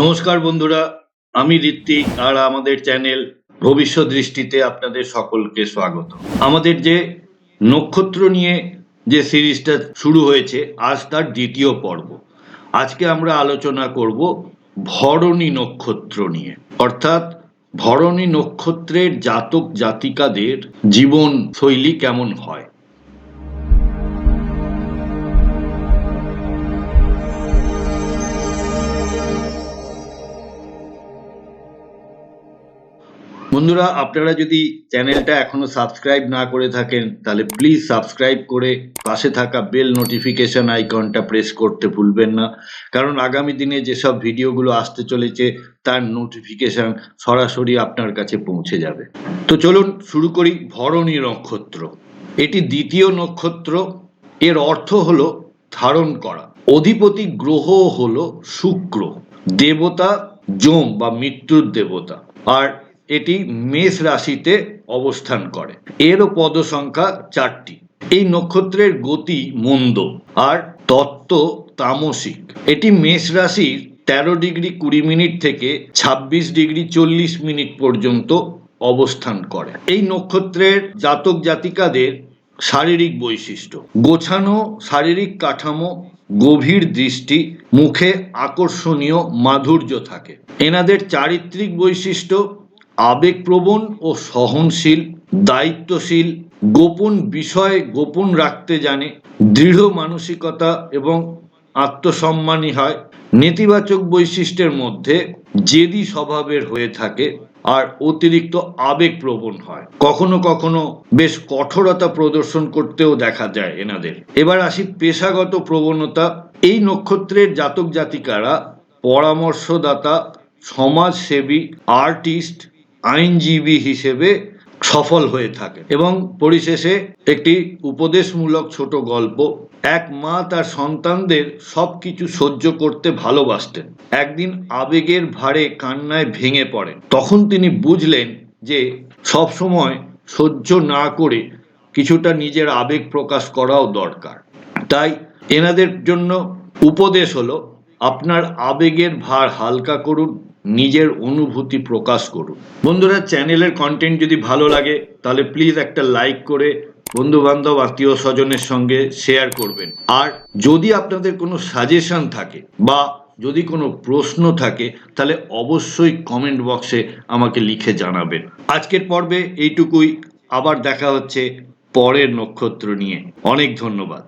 নমস্কার বন্ধুরা, আমি ঋত্বিক আর আমাদের চ্যানেল ভবিষ্যৎ দৃষ্টিতে আপনাদের সকলকে স্বাগত। আমাদের যে নক্ষত্র নিয়ে যে সিরিজটা শুরু হয়েছে, আজ তার দ্বিতীয় পর্ব। আজকে আমরা আলোচনা করব ভরণী নক্ষত্র নিয়ে। অর্থাৎ ভরণী নক্ষত্রের জাতক জাতিকাদের জীবন শৈলী কেমন হয়? বন্ধুরা, আপনারা যদি চ্যানেলটা এখনও সাবস্ক্রাইব না করে থাকেন, তাহলে প্লিজ সাবস্ক্রাইব করে পাশে থাকা বেল নোটিফিকেশন আইকনটা প্রেস করতে ভুলবেন না। কারণ আগামী দিনে যেসব ভিডিওগুলো আসতে চলেছে, তার নোটিফিকেশন সরাসরি আপনার কাছে পৌঁছে যাবে। তো চলুন শুরু করি ভরণী নক্ষত্র। এটি দ্বিতীয় নক্ষত্র। এর অর্থ হলো ধারণ করা। অধিপতি গ্রহ হলো শুক্র, দেবতা যম বা মৃত্যুর দেবতা। আর এটি মেষ রাশিতে অবস্থান করে। এরও পদ সংখ্যা চারটি। এই নক্ষত্রের গতি মন্দ আর তত্ত্ব তামসিক। এটি মেষ রাশির তেরো ডিগ্রি কুড়ি মিনিট থেকে ছাব্বিশ ডিগ্রি চল্লিশ মিনিট পর্যন্ত অবস্থান করে। এই নক্ষত্রের জাতক জাতিকাদের শারীরিক বৈশিষ্ট্য। গোছানো শারীরিক কাঠামো, গভীর দৃষ্টি, মুখে আকর্ষণীয় মাধুর্য থাকে। এনাদের চারিত্রিক বৈশিষ্ট্য আবেগপ্রবণ ও সহনশীল, দায়িত্বশীল, গোপন বিষয় গোপন রাখতে জানে, দৃঢ় মানসিকতা এবং আত্মসম্মানী হয়। নেতিবাচক বৈশিষ্ট্যের মধ্যে জেদি স্বভাবের হয়ে থাকে আর অতিরিক্ত আবেগপ্রবণ হয়। কখনো কখনো বেশ কঠোরতা প্রদর্শন করতেও দেখা যায় এনাদের। এবার আসি পেশাগত প্রবণতা। এই নক্ষত্রের জাতক জাতিকারা পরামর্শদাতা, সমাজসেবী, আর্টিস্ট আইনজীবী হিসেবে সফল হয়ে থাকে এবং পরিশেষে একটি উপদেশমূলক ছোট গল্প, এক মা তার সন্তানদের সবকিছু সহ্য করতে ভালোবাসতেন। একদিন আবেগের ভারে কান্নায় ভেঙে পড়েন। তখন তিনি বুঝলেন যে সব সময় সহ্য না করে কিছুটা নিজের আবেগ প্রকাশ করাও দরকার। তাই এনাদের জন্য উপদেশ হলো, আপনার আবেগের ভার হালকা করুন নিজের অনুভূতি প্রকাশ করুন। বন্ধুরা, চ্যানেলের কন্টেন্ট যদি ভালো লাগে, তাহলে প্লিজ একটা লাইক করে বন্ধু বান্ধব আত্মীয় স্বজনের সঙ্গে শেয়ার করবেন। আর যদি আপনাদের কোনো সাজেশন থাকে বা যদি কোনো প্রশ্ন থাকে, তাহলে অবশ্যই কমেন্ট বক্সে আমাকে লিখে জানাবেন। আজকের পর্বে এইটুকুই। আবার দেখা হচ্ছে পরের নক্ষত্র নিয়ে। অনেক ধন্যবাদ।